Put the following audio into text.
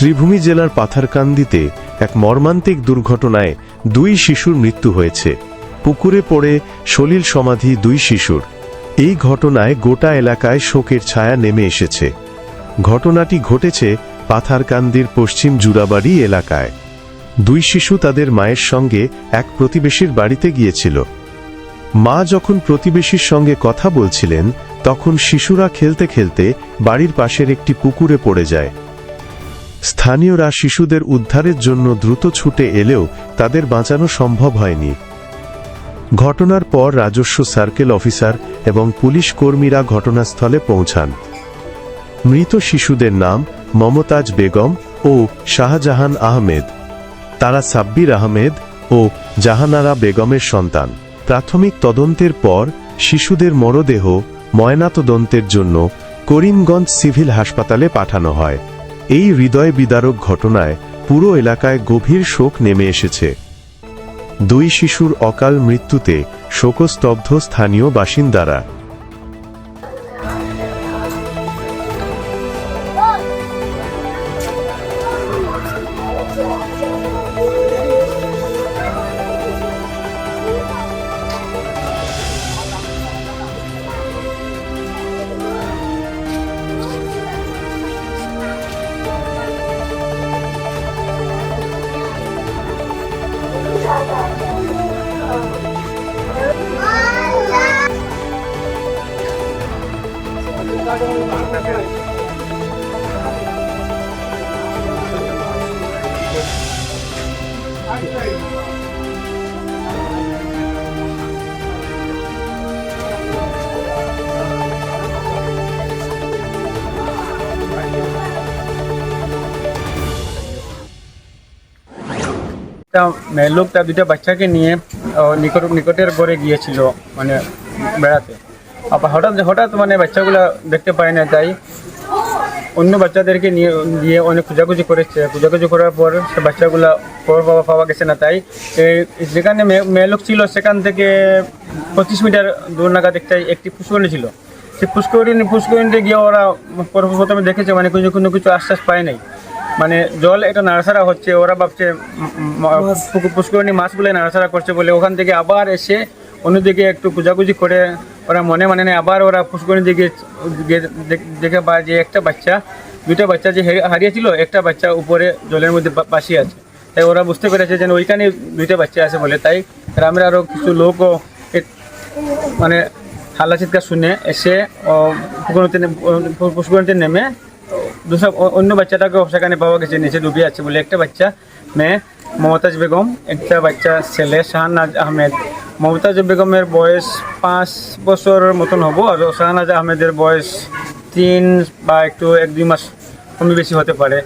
শ্রীভূমি জেলার পাথারকান্দিতে এক মর্মান্তিক দুর্ঘটনায় দুই শিশুর মৃত্যু হয়েছে। পুকুরে পড়ে সলিল সমাধি দুই শিশুর। এই ঘটনায় গোটা এলাকায় শোকের ছায়া নেমে এসেছে। ঘটনাটি ঘটেছে পাথারকান্দির পশ্চিম জুরাবাড়ি এলাকায়। দুই শিশু তাদের মায়ের সঙ্গে এক প্রতিবেশীর বাড়িতে গিয়েছিল। মা যখন প্রতিবেশীর সঙ্গে কথা বলছিলেন, তখন শিশুরা খেলতে খেলতে বাড়ির পাশের একটি পুকুরে পড়ে যায়। স্থানীয়রা শিশুদের উদ্ধারের জন্য দ্রুত ছুটে এলেও তাদের বাঁচানো সম্ভব হয়নি। ঘটনার পর রাজস্ব সার্কেল অফিসার এবং পুলিশ কর্মীরা ঘটনাস্থলে পৌঁছান। মৃত শিশুদের নাম মমতাজ বেগম ও শাহজাহান আহমেদ। তারা সাব্বির আহমেদ ও জাহানারা বেগমের সন্তান। প্রাথমিক তদন্তের পর শিশুদের মরদেহ ময়নাতদন্তের জন্য করিমগঞ্জ সিভিল হাসপাতালে পাঠানো হয়। এই হৃদয় বিদারক ঘটনায় পুরো এলাকায় গভীর শোক নেমে এসেছে। দুই শিশুর অকাল মৃত্যুতে শোকস্তব্ধ স্থানীয় বাসিন্দারা একটা মেয়ে লোক তার দুইটা বাচ্চাকে নিয়ে আহ, নিকট নিকটের ঘরে গিয়েছিল মানে বেড়াতে। আবার হঠাৎ হঠাৎ মানে বাচ্চাগুলা দেখতে পায় না তাই অন্য বাচ্চাদেরকে নিয়ে দিয়ে অনেক খোঁজাখুঁজি করেছে। খোঁজাখুঁজি করার পর সে বাচ্চাগুলা পর পাওয়া পাওয়া গেছে না তাই এই যেখানে মেয়ে- মেয়ে লোক ছিল সেখান থেকে পঁচিশ মিটার দূর নাগাদ একটা একটি পুষ্করণী ছিল। সেই পুষ্করিণী পুষ্করিণীতে গিয়ে ওরা প্রথমে দেখেছে মানে কোনো কোনো কিছু আশ্বাস পায় নাই। মানে জল এটা নাড়াচাড়া হচ্ছে ওরা ভাবছে পুষ্করিণী মাছগুলো নাড়াচাড়া করছে বলে ওখান থেকে আবার এসে অন্যদিকে একটু কুজাকুজি করে ওরা মনে মানে নেই। আবার ওরা পুষ্করিণীর দিকে দেখে পায় যে একটা বাচ্চা, দুইটা বাচ্চা যে হারিয়েছিল, একটা বাচ্চা উপরে জলের মধ্যে বা- ভাসিয়ে আছে। তাই ওরা বুঝতে পেরেছে যে ওইখানে দুইটা বাচ্চা আছে বলে। তাই গ্রামের আরও কিছু লোকও মানে হাল্লা চিৎকার শুনে এসে পুকুরতে নে- নেমে দুসব অন্য বাচ্চাটাকেও সেখানে পাওয়া গেছে, নিচে ডুবে আছে বলে। একটা বাচ্চা মেয়ে মমতাজ বেগম, একটা বাচ্চা ছেলে শাহনাজ আহমেদ। মমতাজ বেগমের বয়স পাঁচ বছর মতন হব আর শাহনাজ আহমেদের বয়স তিন বা একটু এক দুই মাস কমে বেশি হতে পারে।